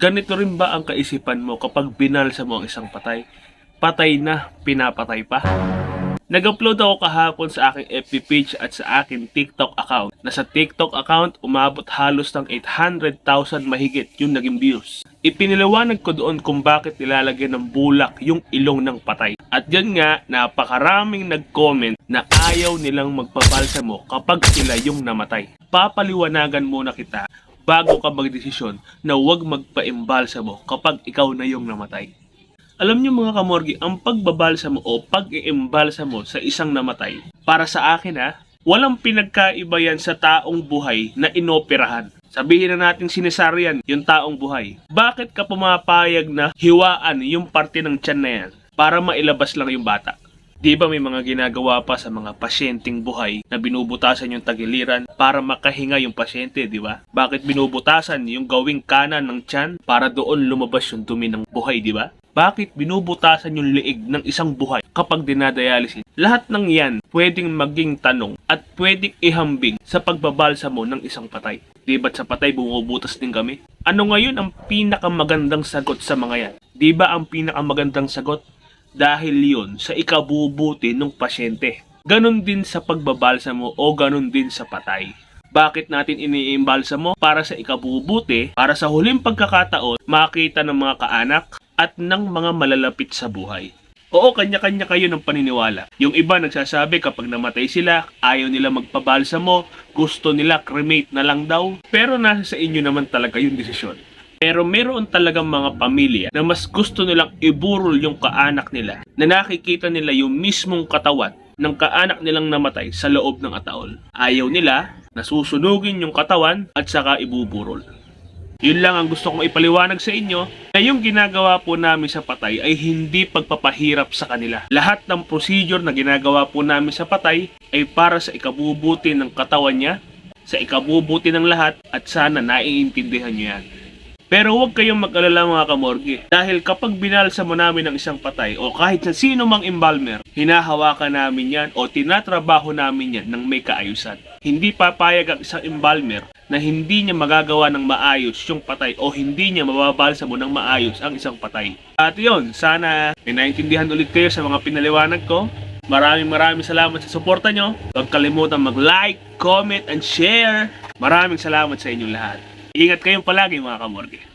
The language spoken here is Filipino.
Ganito rin ba ang kaisipan mo kapag binalsa mo ang isang patay? Patay na, pinapatay pa? Nag-upload ako kahapon sa aking FB page at sa aking TikTok account. Na sa TikTok account, umabot halos ng 800,000 mahigit yung naging views. Ipiniliwanag ko doon kung bakit nilalagyan ng bulak yung ilong ng patay. At yan nga, napakaraming nag-comment na ayaw nilang magpabalsamo kapag sila yung namatay. Papaliwanagan muna kita bago ka magdesisyon na huwag magpa-imbalsamo kapag ikaw na yung namatay. Alam niyo mga kamorgi, ang pagbabalsa mo o pag-iimbalsa mo sa isang namatay, para sa akin ha, walang pinagkaiba yan sa taong buhay na inoperahan. Sabihin na natin sinesaryan yung taong buhay. Bakit ka pumapayag na hiwaan yung parte ng tiyan na yan para mailabas lang yung bata? Di ba may mga ginagawa pa sa mga pasyenteng buhay na binubutasan yung tagiliran para makahinga yung pasyente, di ba? Bakit binubutasan yung gawing kanan ng tiyan para doon lumabas yung dumi ng buhay, di ba? Bakit binubutasan yung liig ng isang buhay kapag dinadialysis? Lahat ng yan pwedeng maging tanong at pwedeng ihambing sa pagbabalsa mo ng isang patay. Di ba't sa patay bumubutas din kami? Ano ngayon ang pinakamagandang sagot sa mga yan? Di ba ang pinakamagandang sagot? Dahil yon sa ikabubuti ng pasyente. Ganon din sa pagbabalsa mo o ganon din sa patay. Bakit natin iniimbalsa mo? Para sa ikabubuti, para sa huling pagkakataon, makita ng mga kaanak at ng mga malalapit sa buhay. Oo, kanya-kanya kayo ng paniniwala. Yung iba nagsasabi kapag namatay sila, ayaw nila magpabalsa mo, gusto nila cremate na lang daw. Pero nasa sa inyo naman talaga yung desisyon. Pero meron talagang mga pamilya na mas gusto nilang iburol yung kaanak nila na nakikita nila yung mismong katawan ng kaanak nilang namatay sa loob ng ataol. Ayaw nila na susunugin yung katawan at saka ibuburol. Yun lang ang gusto kong ipaliwanag sa inyo na yung ginagawa po namin sa patay ay hindi pagpapahirap sa kanila. Lahat ng procedure na ginagawa po namin sa patay ay para sa ikabubuti ng katawan niya, sa ikabubuti ng lahat at sana naiintindihan niyo yan. Pero huwag kayong mag-alala mga kamorgi dahil kapag binalsa mo namin ng isang patay o kahit sa sino mang embalmer, hinahawakan namin yan o tinatrabaho namin yan ng may kaayusan. Hindi papayag ang isang embalmer na hindi niya magagawa ng maayos yung patay o hindi niya mababalsa mo ng maayos ang isang patay. At yun, sana may naintindihan ulit kayo sa mga pinaliwanag ko. Maraming maraming salamat sa suporta nyo. Huwag kalimutan mag-like, comment, and share. Maraming salamat sa inyong lahat. Ingat kayong palagi mga kamorge.